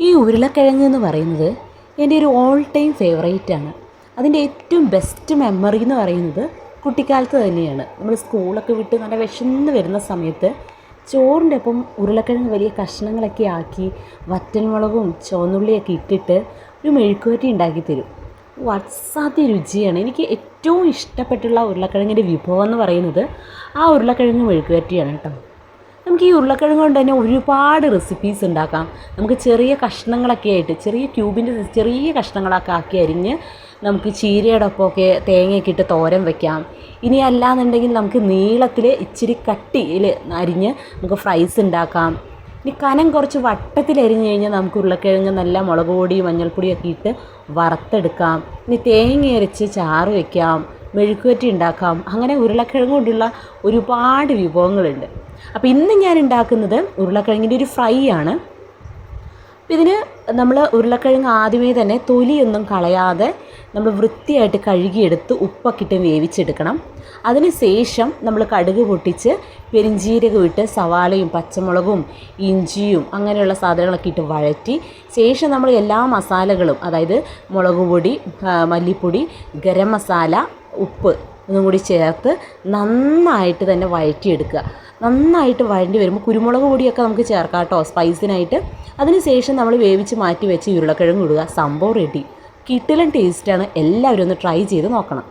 ഈ ഉരുളക്കിഴങ്ങ് എന്ന് പറയുന്നത് എന്റെ ഒരു ഓൾ ടൈം ഫേവറേറ്റ് ആണ്. അതിന്റെ ഏറ്റവും ബെസ്റ്റ് മെമ്മറി എന്ന് പറയുന്നത് കുട്ടിക്കാലത്ത് തന്നെയാണ്. നമ്മൾ സ്കൂളൊക്കെ വിട്ട് നല്ല വിശന്ന് വരുന്ന സമയത്ത് ചോറിന്റെ ഒപ്പം ഉരുളക്കിഴങ്ങ് വലിയ കഷ്ണങ്ങളൊക്കെ ആക്കി വറ്റൽമുളകും ചുവന്നുള്ളിയൊക്കെ ഇട്ടിട്ട് ഒരു മെഴുക്കുവരട്ടി ഉണ്ടാക്കി തരും. അസാധ്യ രുചിയാണ്. എനിക്ക് ഏറ്റവും ഇഷ്ടപ്പെട്ടുള്ള ഉരുളക്കിഴങ്ങിന്റെ വിഭവം എന്ന് പറയുന്നത് ആ ഉരുളക്കിഴങ്ങ് മെഴുക്കുവരട്ടിയാണ് കേട്ടോ. നമുക്ക് ഈ ഉരുളക്കിഴങ്ങ് കൊണ്ട് തന്നെ ഒരുപാട് റെസിപ്പീസ് ഉണ്ടാക്കാം. നമുക്ക് ചെറിയ കഷ്ണങ്ങളൊക്കെ ആയിട്ട് ചെറിയ ക്യൂബിന്റെ ചെറിയ കഷ്ണങ്ങളൊക്കെ ആക്കി അരിഞ്ഞ് നമുക്ക് ചീരയുടെ ഒപ്പമൊക്കെ തേങ്ങയൊക്കെ ഇട്ട് തോരൻ വെക്കാം. ഇനി അല്ലാന്നുണ്ടെങ്കിൽ നമുക്ക് നീളത്തിൽ ഇച്ചിരി കട്ടിയിൽ അരിഞ്ഞ് നമുക്ക് ഫ്രൈസ് ഉണ്ടാക്കാം. ഇനി കനം കുറച്ച് വട്ടത്തിൽ അരിഞ്ഞ് കഴിഞ്ഞാൽ നമുക്ക് ഉരുളക്കിഴങ്ങ് നല്ല മുളക് പൊടി മഞ്ഞൾപ്പൊടിയൊക്കെ ഇട്ട് വറുത്തെടുക്കാം. ഇനി തേങ്ങ അരച്ച് ചാറ് വെക്കാം. മെഴുക്കുവരട്ടി ഉണ്ടാക്കാം. അങ്ങനെ ഉരുളക്കിഴങ്ങ് കൊണ്ടുള്ള ഒരുപാട് വിഭവങ്ങളുണ്ട്. അപ്പോൾ ഇന്ന് ഞാൻ ഉണ്ടാക്കുന്നത് ഉരുളക്കിഴങ്ങിന്റെ ഒരു ഫ്രൈ ആണ്. ഇതിന് നമ്മൾ ഉരുളക്കിഴങ്ങ് ആദ്യമേ തന്നെ തൊലിയൊന്നും കളയാതെ നമ്മൾ വൃത്തിയായിട്ട് കഴുകിയെടുത്ത് ഉപ്പൊക്കെ ഇട്ട് വേവിച്ചെടുക്കണം. അതിന് ശേഷം നമ്മൾ കടുക് പൊട്ടിച്ച് പെരിഞ്ചീരകം ഇട്ട് സവാളയും പച്ചമുളകും ഇഞ്ചിയും അങ്ങനെയുള്ള സാധനങ്ങളൊക്കെ ഇട്ട് വഴറ്റി ശേഷം നമ്മൾ എല്ലാ മസാലകളും അതായത് മുളക് പൊടി മല്ലിപ്പൊടി ഗരം മസാല ഉപ്പ് ഒന്നും കൂടി ചേർത്ത് നന്നായിട്ട് തന്നെ വഴറ്റിയെടുക്കുക. നന്നായിട്ട് വഴണ്ടി വരുമ്പോൾ കുരുമുളക് പൊടിയൊക്കെ നമുക്ക് ചേർക്കാം കേട്ടോ സ്പൈസിനായിട്ട് അതിന് ശേഷം നമ്മൾ വേവിച്ച് മാറ്റി വെച്ച് ഉരുളക്കിഴങ്ങ് ഇടുക. സംഭവം റെഡി കിട്ടിലും ടേസ്റ്റാണ് എല്ലാവരും ഒന്ന് ട്രൈ ചെയ്ത് നോക്കണം.